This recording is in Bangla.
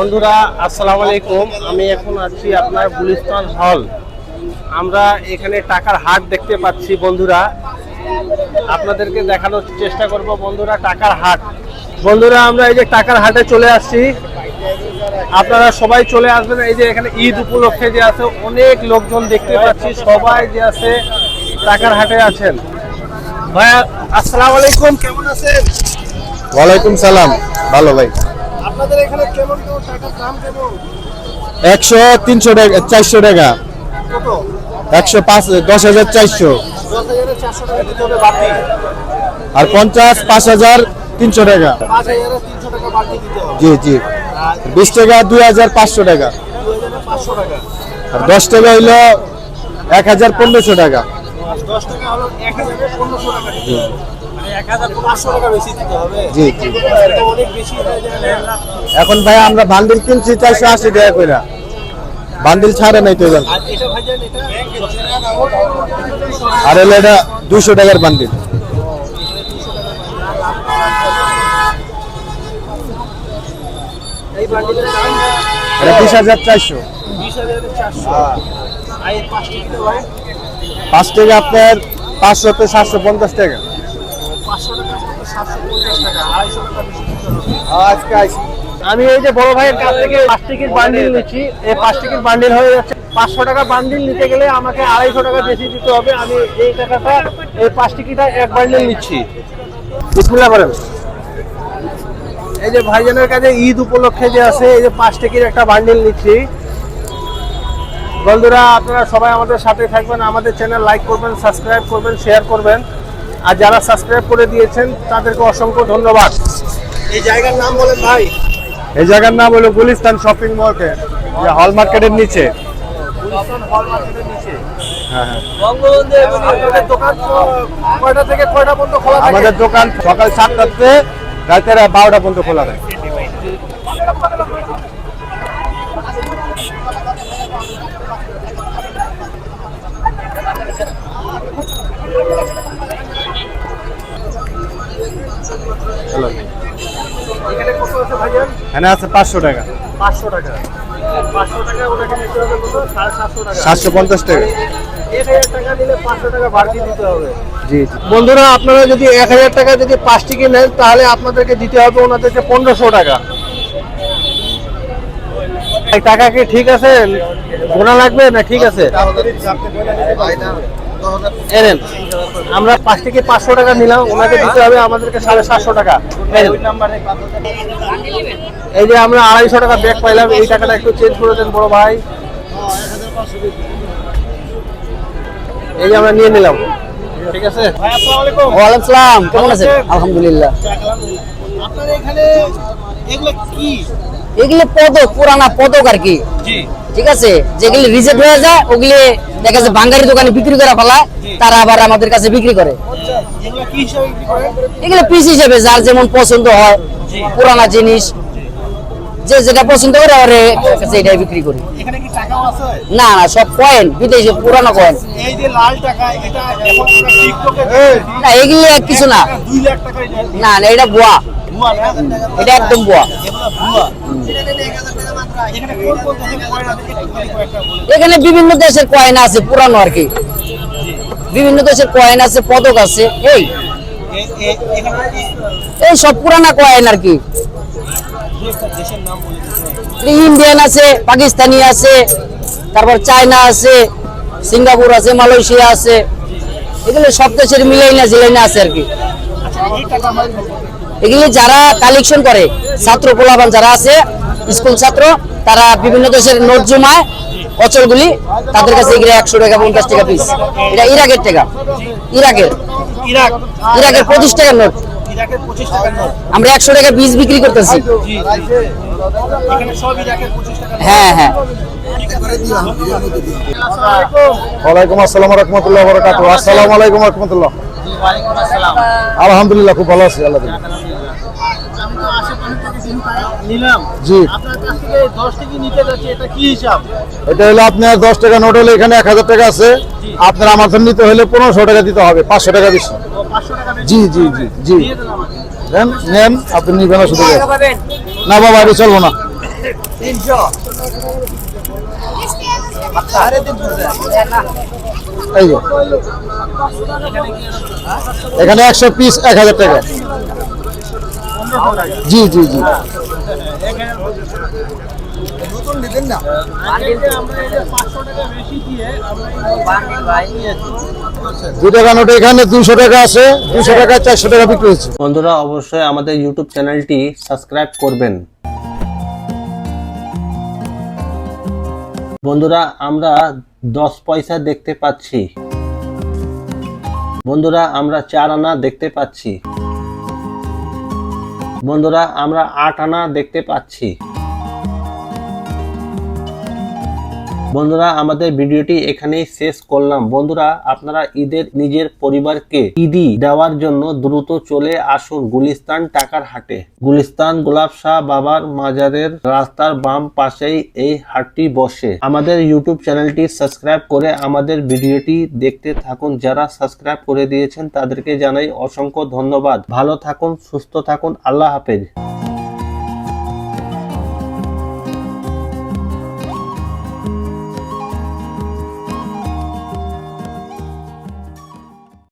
বন্ধুরা, আসসালামু আলাইকুম। আমি এখন আছি আপনার গুলিস্তান হল। আমরা এখানে টাকার হাট দেখতে পাচ্ছি বন্ধুরা। আপনাদেরকে দেখানোর চেষ্টা করব বন্ধুরা টাকার হাট। বন্ধুরা, আমরা এই যে টাকার হাটে চলে আসছি। আপনারা সবাই চলে আসবেন। এই যে এখানে ঈদ উপলক্ষে যে আছে, অনেক লোকজন দেখতে পাচ্ছি। সবাই যে আছে, টাকার হাটে আছেন। ভাইয়া, আসসালামু আলাইকুম। কেমন আছেন? ওয়ালাইকুম সালাম। ভালো, ভাই। আপনাদের এখানে কেমন কেমন টাকার দাম কেমন একশো তিনশো টাকা চারশো টাকা। কত? একশো পাঁচ দশ হাজার চারশো। আর পঞ্চাশ পাঁচ হাজার তিনশো টাকা। জি জি। বিশ টাকা দুই হাজার পাঁচশো টাকা। আর দশ টাকা হইল এক হাজার পনেরোশো টাকা। দশ টাকা হলো এক হাজারে পনেরোশো টাকা জি এখন ভাই আমরা বান্ডিল কিনছি চারশো আশি টাকা করে বান্ডিল ছাড়ে নাই তো। আর হলো এটা দুশো টাকার বান্ডিল। এটা বিশ হাজার চারশো। পাঁচ টাকা আপনার পাঁচশো তো সাতশো পঞ্চাশ টাকা? আমি এই যে বড় ভাইয়ের কাছ থেকে পাঁচ টিকিট বান্ডিল নিচ্ছি। এই পাঁচ টিকিট বান্ডিল হয়ে যাচ্ছে। পাঁচশো টাকা বান্ডিল নিতে গেলে আমাকে আড়াইশো টাকা বেশি দিতে হবে। আমি এই টাকাটা, এই পাঁচ টিকিটা এক বান্ডিল নিচ্ছি। বিসমিল্লাহ এই যে ভাইজানের কাছে ঈদ উপলক্ষে যে আছে, এই যে পাঁচ টিকিট একটা বান্ডিল নিচ্ছি। বন্ধুরা, আপনারা সবাই আমাদের সাথে থাকবেন। আমাদের চ্যানেল লাইক করবেন সাবস্ক্রাইব করবেন শেয়ার করবেন। আর যারা সাবস্ক্রাইব করে দিয়েছেন তাদেরকে অসংখ্য ধন্যবাদ। এই জায়গার নাম বলেন ভাই। এই জায়গার নাম হলো গুলিস্তান শপিং মলকে হল মার্কেটের নিচে। গুলিস্তান হল মার্কেটের নিচে। হ্যাঁ হ্যাঁ। আপনাদের দোকান ক- কয়টা থেকে কয়টা পর্যন্ত খোলা থাকে? আমাদের দোকান সকাল সাতটাতে রাতের বারোটা পর্যন্ত খোলা থাকে। এখানে কত আছে ভাইজান এখানে আছে পাঁচশো টাকা। পাঁচশো টাকা। পাঁচশো টাকা ওটাকে নিতে হবে কত? সাড়ে সাতশো পঞ্চাশ টাকা। এক হাজার টাকা নিলে পাঁচশো টাকা বাড়তি দিতে হবে। জি জি। বন্ধুরা আপনারা যদি এক হাজার টাকা যদি পাঁচ টিকি নেন তাহলে আপনাদেরকে দিতে হবে ওনাদেরকে পনেরোশো টাকা। এই টাকা কি ঠিক আছে? গোনা লাগবে না ঠিক আছে? এনেন আমরা পাঁচ থেকে পাঁচশো টাকা নিলাম ওনাকে দিতে হবে আমাদেরকে সাড়ে সাতশো টাকা। এই যে আমরা আড়াইশো টাকা ব্যাগ পাইলাম এই টাকাটা একটু চেঞ্জ করে দেন বড় ভাই। এই যে আমরা নিয়ে নিলাম। ঠিক আছে? ভাই আসসালামু আলাইকুম ওয়ালাইকুম সালাম কেমন আছেন? আছেন? আলহামদুলিল্লাহ। আপনার এখানে এগুলো কি? এগুলি পদক পুরানা পদক আর কি। ঠিক আছে? যেগুলি রিজেক্ট হয়ে যায় ওগুলি দেখা যাচ্ছে বাঙ্গারি দোকানে বিক্রি করে ফেলায় তারা আবার আমাদের কাছে বিক্রি করে। এগুলো পিস হিসেবে যার যেমন পছন্দ হয় পুরানা জিনিস যে যেটা পছন্দ করে আর কাছে এটাই বিক্রি করি। না না সব কয়েন বিদেশে পুরানো কয়েন না এগুলি কিছু না। না না এটা বুয়া এটা একদম ভুয়া। এখানে বিভিন্ন দেশের কয়েন আছে, পুরানো আর কি। বিভিন্ন দেশের কয়েন আছে, পদক আছে, এই। এই সব পুরানা কয়েন আর কি। ইন্ডিয়ান আছে, পাকিস্তানি আছে, তারপর চায়না আছে, সিঙ্গাপুর আছে, মালয়েশিয়া আছে। এগুলো সব দেশের মিলাই না জিলাই না আছে আর কি। এগুলি যারা কালেকশন করে ছাত্র পোলাবান যারা আছে স্কুল ছাত্র তারা বিভিন্ন দেশের নোট জমায় অচলগুলি তাদের কাছে এগুলো একশো টাকা পঞ্চাশ টাকা পিস এটা ইরাকের টাকা। ইরাকের। ইরাক। ইরাকের পঁচিশ টাকার নোট। আমরা একশো টাকা পিস বিক্রি করতেছি। জি এখানে সব ইরাকের পঁচিশ টাকা হ্যাঁ হ্যাঁ। ওয়ালাইকুম আসসালাম রহমতুল্লাহ বরকাত আসসালামু আলাইকুম রহমতুল্লাহ। আলহামদুলিল্লাহ খুব ভালো আছি আল্লাহ এটা কি হিসাব? এটা হলো আপনার দশ টাকা নোট হলে এখানে এক হাজার টাকা আছে। আপনার আমার নিতে হলে পনেরোশো টাকা দিতে হবে পাঁচশো টাকা বেশি। ও পাঁচশো টাকা বেশি। জি জি জি জি। দিয়ে নেন নেন আপনি নিবেন শুধু না বাবা এটা চলবো না। এখানে একশো পিস এক হাজার টাকা। জি জি জি। এখানে দুইশো টাকা আছে টাকা চারশো টাকা বন্ধুরা, অবশ্যই আমাদের ইউটিউব চ্যানেলটি সাবস্ক্রাইব করবেন। বন্ধুরা, আমরা দশ পয়সা দেখতে পাচ্ছি। বন্ধুরা, আমরা চার আনা দেখতে পাচ্ছি। বন্ধুরা, আমরা আট আনা দেখতে পাচ্ছি। বন্ধুরা, আমাদের ভিডিওটি এখানেই শেষ করলাম। বন্ধুরা, আপনারা ঈদের নিজের পরিবারকে ঈদি দেওয়ার জন্য দ্রুত চলে আসুন গুলিস্তান টাকার হাটে। গুলিস্তান গোলাপ শাহ বাবার মাজারের রাস্তার বাম পাশেই এই হাটটি বসে। আমাদের ইউটিউব চ্যানেলটি সাবস্ক্রাইব করে আমাদের ভিডিওটি দেখতে থাকুন। যারা সাবস্ক্রাইব করে দিয়েছেন, তাদেরকে জানাই অসংখ্য ধন্যবাদ। ভালো থাকুন, সুস্থ থাকুন। আল্লাহ হাফেজ।